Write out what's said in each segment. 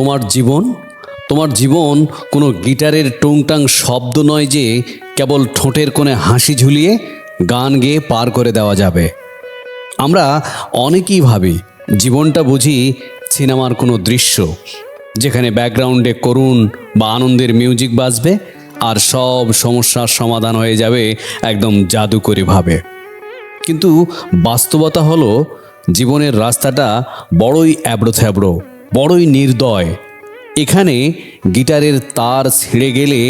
তোমার জীবন? তোমার জীবন কোনো গিটারের টুংটাং শব্দ নয় যে কেবল ঠোঁটের কোণে হাসি ঝুলিয়ে গান গেয়ে পার করে দেওয়া যাবে। আমরা অনেকেই ভাবি জীবনটা বুঝি সিনেমার কোনো দৃশ্য, যেখানে ব্যাকগ্রাউন্ডে করুণ বা আনন্দের মিউজিক বাজবে আর সব সমস্যার সমাধান হয়ে যাবে একদম জাদুকরীভাবে কিন্তু বাস্তবতা হলো জীবনের রাস্তাটা বড়ই অ্যাবড়ো থ্যাবড়ো বড়ই নির্দয়। এখানে গিটারের তার ছিঁড়ে গেলে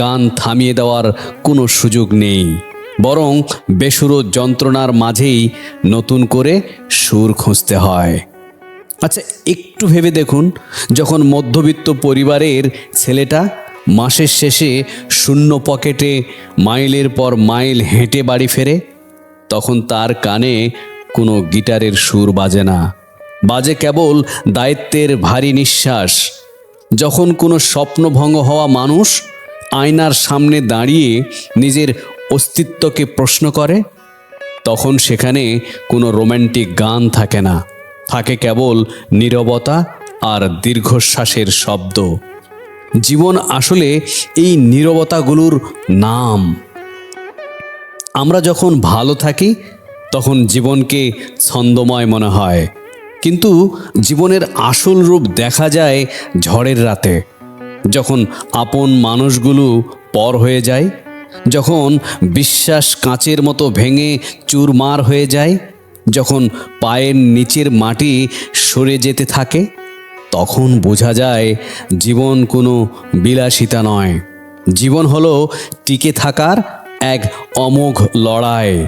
গান থামিয়ে দেওয়ার কোনো সুযোগ নেই, বরং বেসুরো যন্ত্রণার মাঝেই নতুন করে সুর খুঁজতে হয়। আচ্ছা একটু ভেবে দেখুন, যখন মধ্যবিত্ত পরিবারের ছেলেটা মাসের শেষে শূন্য পকেটে মাইলের পর মাইল হেঁটে বাড়ি ফেরে, তখন তার কানে কোনো গিটারের সুর বাজে না। বাজে কেবল দায়িত্বের ভারী নিঃশ্বাস। যখন কোনো স্বপ্নভঙ্গ হওয়া মানুষ আয়নার সামনে দাঁড়িয়ে নিজের অস্তিত্বকে প্রশ্ন করে, তখন সেখানে কোনো রোম্যান্টিক গান থাকে না। থাকে কেবল নীরবতা আর দীর্ঘশ্বাসের শব্দ। জীবন আসলে এই নীরবতাগুলোর নাম। আমরা যখন ভালো থাকি, তখন জীবনকে ছন্দময় মনে হয়। কিন্তু জীবনের আসল রূপ দেখা যায় ঝড়ের রাতে। যখন আপন মানুষগুলো পর হয়ে যায়, যখন বিশ্বাস কাঁচের মতো ভেঙে চুরমার হয়ে যায়, যখন পায়ের নিচের মাটি সরে যেতে থাকে, তখন বোঝা যায় জীবন কোনো বিলাসিতা নয়। জীবন হলো টিকে থাকার এক অমোঘ লড়াই।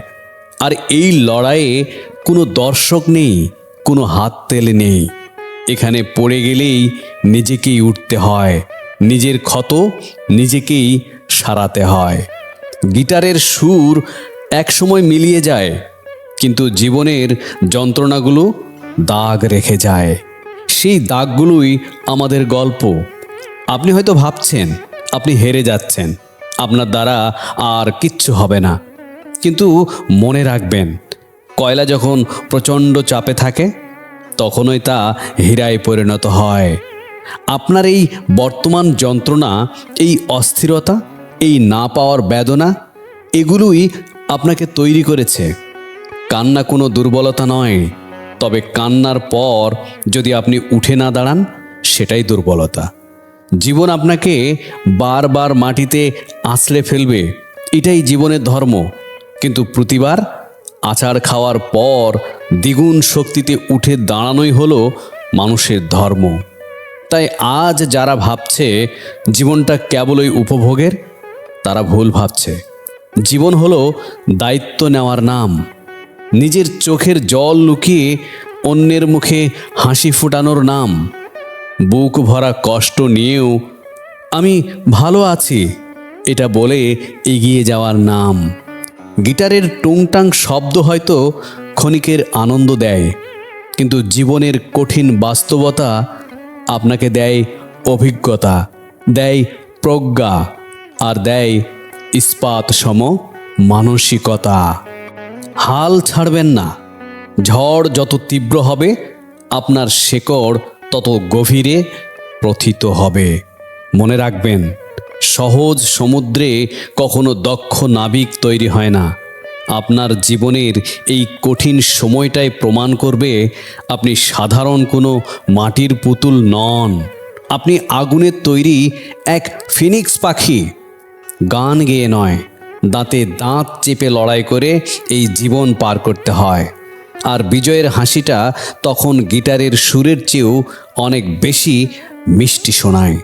আর এই লড়াইয়ে কোনো দর্শক নেই। কোনো হাত তেলে নেই। এখানে পড়ে গেলেই নিজেকেই উঠতে হয়, নিজের ক্ষত নিজেকেই সারাতে হয়। গিটারের সুর একসময় মিলিয়ে যায়, কিন্তু জীবনের যন্ত্রণাগুলো দাগ রেখে যায়। সেই দাগগুলোই আমাদের গল্প। আপনি হয়তো ভাবছেন, আপনি হেরে যাচ্ছেন, আপনার দ্বারা আর কিচ্ছু হবে না। কিন্তু মনে রাখবেন কয়লা যখন প্রচণ্ড চাপে থাকে, তখনই তা হীরায় পরিণত হয়। আপনার এই বর্তমান যন্ত্রণা, এই অস্থিরতা, এই না পাওয়ার বেদনা, এগুলোই আপনাকে তৈরি করেছে। কান্না কোনো দুর্বলতা নয়, তবে কান্নার পর যদি আপনি উঠে না দাঁড়ান, সেটাই দুর্বলতা। জীবন আপনাকে বারবার মাটিতে আছড়ে ফেলবে, এটাই জীবনের ধর্ম। কিন্তু প্রতিবার আচার খাওয়ার পর দ্বিগুণ শক্তিতে উঠে দাঁড়ানোই হলো মানুষের ধর্ম। তাই আজ যারা ভাবছে জীবনটা কেবলই উপভোগের, তারা ভুল ভাবছে। জীবন হলো দায়িত্ব নেওয়ার নাম। নিজের চোখের জল লুকিয়ে অন্যের মুখে হাসি ফোটানোর নাম। বুক ভরা কষ্ট নিয়েও আমি ভালো আছি, এটা বলে এগিয়ে যাওয়ার নাম। গিটারের টুংটাং শব্দ হয়তো ক্ষণিকের আনন্দ দেয়, কিন্তু জীবনের কঠিন বাস্তবতা আপনাকে দেয় অভিজ্ঞতা, দেয় প্রজ্ঞা, আর দেয় ইস্পাত সম মানসিকতা। হাল ছাড়বেন না, ঝড় যত তীব্র হবে, আপনার শেকড় তত গভীরে প্রথিত হবে। মনে রাখবেন সহজ সমুদ্রে কখনো দক্ষ নাবিক তৈরি হয় না। আপনার জীবনের এই কঠিন সময়টাই প্রমাণ করবে আপনি সাধারণ কোনো মাটির পুতুল নন। আপনি আগুনের তৈরি এক ফিনিক্স পাখি। গান গেয়ে নয়, দাঁতে দাঁত চেপে লড়াই করে এই জীবন পার করতে হয়। আর বিজয়ের হাসিটা তখন গিটারের সুরের চেয়েও অনেক বেশি মিষ্টি শোনায়।